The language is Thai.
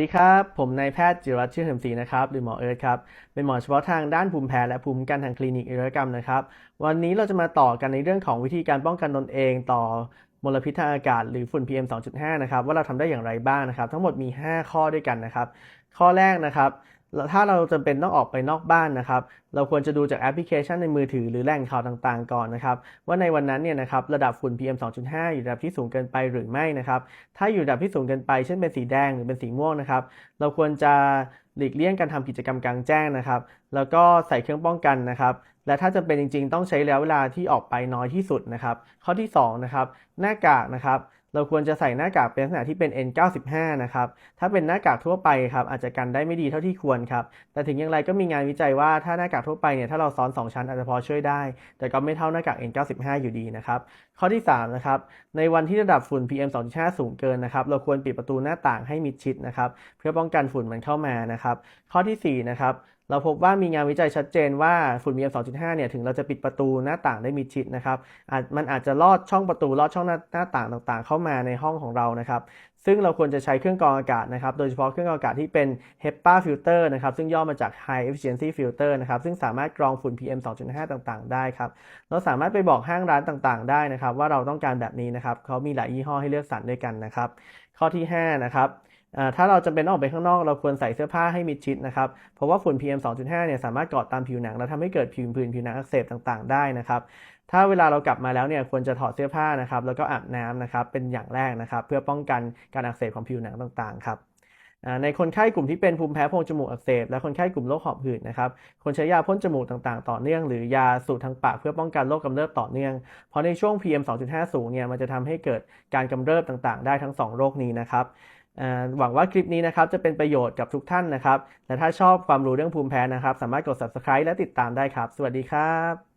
สวัสดีครับ ผมนายแพทย์จิรัตชื่อเหิมศรีนะครับ หรือหมอเอิร์ธครับ เป็นหมอเฉพาะทางด้านภูมิแพ้และภูมิคุ้มกันทางคลินิกอิรกรรมนะครับ วันนี้เราจะมาต่อกันในเรื่องของวิธีการป้องกันตนเองต่อมลพิษทางอากาศหรือฝุ่น PM 2.5 นะครับ ว่าเราทำได้อย่างไรบ้างนะครับ ทั้งหมดมี 5 ข้อด้วยกันนะครับ ข้อแรกนะครับ ถ้าเราจำเป็นต้องออกไปนอกบ้านนะครับ เราควรจะดูจากแอปพลิเคชันในมือถือหรือแหล่งข่าวต่างๆ ก่อนนะครับ ว่าในวันนั้นเนี่ยนะครับระดับฝุ่น PM 2.5 อยู่ระดับที่สูงเกินไปหรือไม่นะครับ ถ้าอยู่ระดับที่สูงเกินไป เช่นเป็นสีแดงหรือเป็นสีม่วงนะครับ เราควรจะหลีกเลี่ยงการทำกิจกรรมกลางแจ้งนะครับ แล้วก็ใส่เครื่องป้องกันนะครับ และถ้าจำเป็นจริงๆ ต้องใช้ระยะเวลาที่ออกไปน้อยที่สุดนะครับ ข้อที่สองนะครับหน้ากากนะครับ เราควรจะใส่หน้ากากเป็นลักษณะที่เป็น N95 นะครับ ถ้าเป็นหน้ากากทั่วไปครับอาจจะกันได้ไม่ดีเท่าที่ควรครับ แต่ถึงอย่างไรก็มีงานวิจัยว่าถ้าหน้ากากทั่วไปเนี่ยถ้าเราซ้อน 2 ชั้นอาจจะพอช่วยได้ แต่ก็ไม่เท่าหน้ากาก N95 อยู่ดีนะครับ ข้อที่3นะครับ ในวันที่ระดับฝุ่น PM 2.5 สูงเกินนะครับ เราควรปิดประตูหน้าต่างให้มิดชิดนะครับ เพื่อป้องกันฝุ่นมันเข้ามานะครับ ข้อทีสี่4นะครับ เราพบว่ามีงานวิจัยชัดเจนว่าฝุ่น PM 2.5 เนี่ยถึงเราจะปิดประตูหน้าต่างได้มิดชิดนะครับอาจมันอาจจะลอดช่องประตูลอดช่องหน้าหน้าต่างต่างๆ เข้ามาในห้องของเรานะครับซึ่งเราควรจะใช้เครื่องกรองอากาศนะครับ โดยเฉพาะเครื่องกรองอากาศที่เป็น HEPA filter นะครับ ซึ่งย่อมาจาก High Efficiency Filter นะครับ ซึ่งสามารถกรองฝุ่น PM 2.5 ต่างๆ ได้ครับ เราสามารถไปบอกห้างร้านต่างๆ ได้นะครับ ว่าเราต้องการแบบนี้นะครับ เขามีหลายยี่ห้อให้เลือกสรรด้วยกันนะครับ ข้อที่ 5 นะครับ ถ้าเราจำเป็นต้องออกไปข้างนอกเราควรใส่เสื้อผ้าให้มิดชิดนะครับ เพราะว่าฝุ่น PM 2.5เนี่ยสามารถเกาะตามผิวหนัง และทำให้เกิดผิวผื่นผิวหนังอักเสบต่างๆ ได้นะครับถ้าเวลาเรากลับมาแล้วเนี่ยควรจะถอดเสื้อผ้านะครับแล้วก็อาบน้ำนะครับเป็นอย่างแรกนะครับ เพื่อป้องกันการอักเสบของผิวหนังต่างๆครับในคนไข้กลุ่มที่เป็นภูมิแพ้โพรงจมูกอักเสบและคนไข้กลุ่มโรคหอบหืดนะครับควรใช้ยาพ่นจมูกต่างๆ ต่อเนื่อง หรือยาสูดทางปากเพื่อป้องกันโรคกำเริบต่อเนื่อง เพราะในช่วง PM 2.5 สูงเนี่ยมันจะทำให้เกิดการกำเริบต่างๆ ได้ทั้ง 2 โรคนี้นะครับ หวังว่าคลิปนี้นะครับจะเป็นประโยชน์กับทุกท่านนะครับ และถ้าชอบความรู้เรื่องภูมิแพ้นะครับ สามารถกด subscribe และติดตามได้ครับ สวัสดีครับ